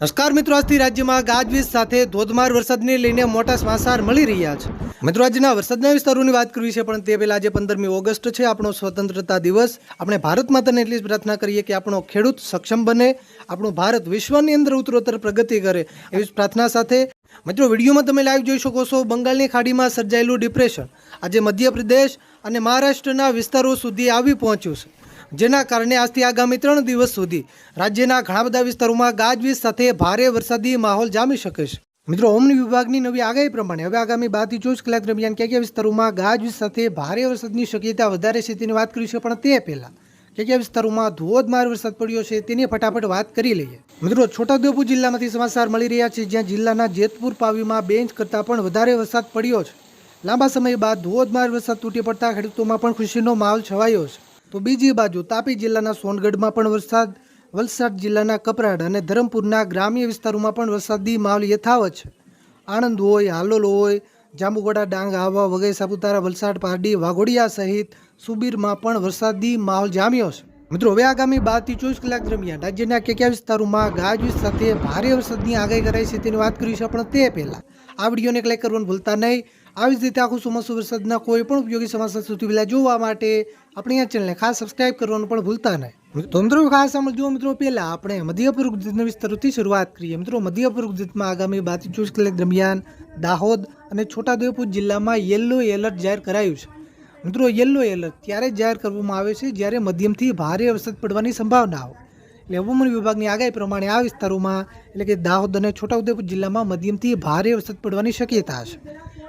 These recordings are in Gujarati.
નમસ્કાર મિત્રો, આજથી રાજ્યમાં ગાજવીજ સાથે ધોધમાર વરસાદને લઈને મોટા સમાચાર મળી રહ્યા છે. મિત્રો, આજના વરસાદના વિસ્તારોની વાત કરવી છે, પણ તે પહેલાં આજે પંદરમી ઓગસ્ટ છે, આપણો સ્વતંત્રતા દિવસ. આપણે ભારત માતાને એટલી જ પ્રાર્થના કરીએ કે આપણો ખેડૂત સક્ષમ બને, આપણું ભારત વિશ્વની અંદર ઉત્તરોત્તર પ્રગતિ કરે એવી જ પ્રાર્થના સાથે. મિત્રો, વિડીયોમાં તમે લાઈવ જોઈ શકો છો, બંગાળની ખાડીમાં સર્જાયેલું ડિપ્રેશન આજે મધ્યપ્રદેશ અને મહારાષ્ટ્રના વિસ્તારો સુધી આવી પહોંચ્યું છે. જેના કારણે આજથી આગામી ત્રણ દિવસ સુધી રાજ્યના ઘણા બધા વિસ્તારોમાં ગાજવીજ સાથે ભારે વરસાદી માહોલ જામી શકે છે. મિત્રો હવામાન વિભાગની નવી આગાહી પ્રમાણે હવે આગામી બારથી ચોવીસ કલાક દરમિયાન કયા કયા વિસ્તારોમાં ગાજવીજ સાથે ભારે વરસાદની શક્યતા વધારે છે તેની વાત કરીશું પણ તે પહેલાં કયા કયા વિસ્તારોમાં ધોધમાર વરસાદ પડ્યો છે તેની ફટાફટ વાત કરી લઈએ. મિત્રો, છોટાઉદેપુર જિલ્લામાંથી સમાચાર મળી રહ્યા છે જ્યાં જિલ્લાના જેતપુર પાવીમાં બે ઇંચ કરતાં પણ વધારે વરસાદ પડ્યો છે. લાંબા સમય બાદ ધોધમાર વરસાદ તૂટી પડતા ખેડૂતોમાં પણ ખુશીનો માહોલ છવાયો છે. તો બીજી બાજુ તાપી જિલ્લાના સોનગઢમાં પણ વરસાદ, વલસાડ જિલ્લાના કપરાડ અને ધરમપુરના ગ્રામ્ય વિસ્તારોમાં પણ વરસાદી માહોલ યથાવત છે. આણંદ હોય, હાલોલ હોય, જાંબુગોડા, ડાંગ આહવા વગેરે સાપુતારા, વલસાડ, પારડી, વાઘોડિયા સહિત સુબીરમાં પણ વરસાદી માહોલ જામ્યો છે. મિત્રો, હવે આગામી બારથી ચોવીસ કલાક દરમિયાન રાજ્યના કયા કયા વિસ્તારોમાં ગાજવીજ સાથે ભારે વરસાદની આગાહી કરાઈ છે તેની વાત કરીશું પણ તે પહેલા. આ વિડીયોને લાઈક કરવાનું ભૂલતા નહીં. આવી જ રીતે આખું ચોમાસું વરસાદના કોઈ પણ ઉપયોગી સમાચાર સુધી પહેલાં જોવા માટે આપણી આ ચેનલને ખાસ સબસ્ક્રાઇબ કરવાનું પણ ભૂલતા નહીં. તો મિત્રો, ખાસ સમજો મિત્રો, પહેલાં આપણે મધ્યપૂર્વ ગુજરાતના વિસ્તારોથી શરૂઆત કરીએ. મિત્રો, મધ્યપૂર્વ ગુજરાતમાં આગામી બારથી ચોવીસ કલાક દરમિયાન દાહોદ અને છોટાઉદેપુર જિલ્લામાં યલો એલર્ટ જાહેર કરાયું છે. મિત્રો યલો એલર્ટ ત્યારે જાહેર કરવામાં આવે છે જ્યારે મધ્યમથી ભારે વરસાદ પડવાની સંભાવના હોય. એટલે હવામાન વિભાગની આગાહી પ્રમાણે આ વિસ્તારોમાં, એટલે કે દાહોદ અને છોટાઉદેપુર જિલ્લામાં મધ્યમથી ભારે વરસાદ પડવાની શક્યતા છે.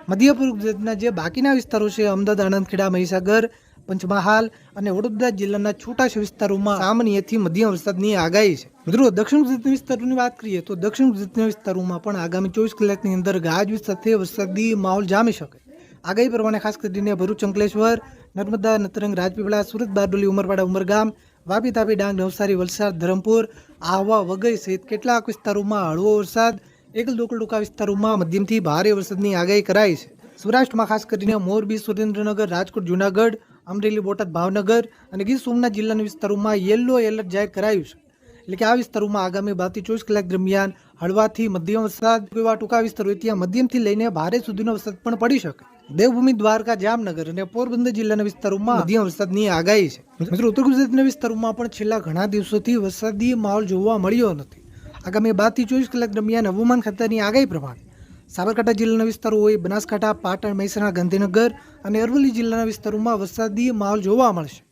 મધ્યપૂર્વ ગુજરાતના જે બાકીના વિસ્તારો છે, અમદાવાદ આણંદ ખેડા મહીસાગર, પંચમહાલ અને વડોદરા જિલ્લાના છૂટા વિસ્તારોમાં સામાન્યથી મધ્યમ વરસાદની આગાહી છે. મિત્રો, દક્ષિણ ગુજરાતના વિસ્તારોની વાત કરીએ તો દક્ષિણ ગુજરાતના વિસ્તારોમાં પણ આગામી ચોવીસ કલાકની અંદર ગાજવીજ સાથે વરસાદી માહોલ જામી શકે. આગાહી પ્રમાણે ખાસ કરીને ભરૂચ, અંકલેશ્વર, નર્મદા, નતરંગ, રાજપીપળા, સુરત, બારડોલી, ઉમરપાડા, ઉમરગામ, વાપી, તાપી, ડાંગ, નવસારી, વલસાડ, ધરમપુર, આહવા વગઈ સહિત કેટલાક વિસ્તારોમાં હળવો વરસાદ એકલ દોકલ વિસ્તારોમાં મધ્યમથી ભારે વરસાદની આગાહી કરાઈ છે. સૌરાષ્ટ્રમાં ખાસ કરીને મોરબી સુરેન્દ્રનગર, રાજકોટ, જુનાગઢ, અમરેલી, બોટાદ, ભાવનગર અને ગીર સોમનાથ જિલ્લાના વિસ્તારોમાં યલો એલર્ટ જાહેર કરાયું છે. એટલે કે આ વિસ્તારોમાં આગામી બારથી ચોવીસ કલાક દરમિયાન હળવાથી મધ્યમ વરસાદ એવા ટૂંકા વિસ્તારો ત્યાં મધ્યમથી લઈને ભારે સુધીનો વરસાદ પણ પડી શકે. દેવભૂમિ, દ્વારકા, જામનગર અને પોરબંદર જિલ્લાના વિસ્તારોમાં મધ્યમ વરસાદની આગાહી છે. મિત્રો, ઉત્તર ગુજરાતના વિસ્તારોમાં પણ છેલ્લા ઘણા દિવસોથી વરસાદી માહોલ જોવા મળ્યો નથી. આગામી બારથી ચોવીસ કલાક દરમિયાન હવામાન ખાતાની આગાહી પ્રમાણે સાબરકાંઠા જિલ્લાના વિસ્તારો હોય બનાસકાંઠા, પાટણ, મહેસાણા, ગાંધીનગર અને અરવલ્લી જિલ્લાના વિસ્તારોમાં વરસાદી માહોલ જોવા મળશે.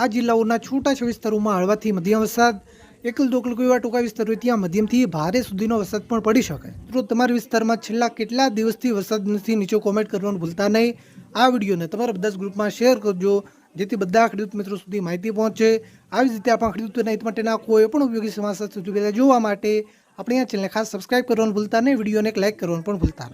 આ જિલ્લાઓના છૂટા વિસ્તારોમાં હળવાથી મધ્યમ વરસાદ એકલ દોકલ કોઈ એવા ટૂંકા વિસ્તારો હોય ત્યાં મધ્યમથી ભારે સુધીનો વરસાદ પણ પડી શકે. તો તમારા વિસ્તારમાં છેલ્લા કેટલા દિવસથી વરસાદ નથી, નીચે કોમેન્ટ કરવાનું ભૂલતા નહીં. આ વિડીયોને તમારા બધા ગ્રુપમાં શેર કરજો, જેથી બધા ખેડૂત મિત્રો સુધી માહિતી પહોંચે. આવી જ રીતે આપણા ખેડૂતોના હિત માટેના કોઈ પણ ઉપયોગી સમાચાર સુધી જોવા માટે આપણે આ ચેનલને ખાસ સબસ્ક્રાઇબ કરવાનું ભૂલતા નહીં, વિડીયોને એક લાઇક કરવાનું પણ ભૂલતા નહીં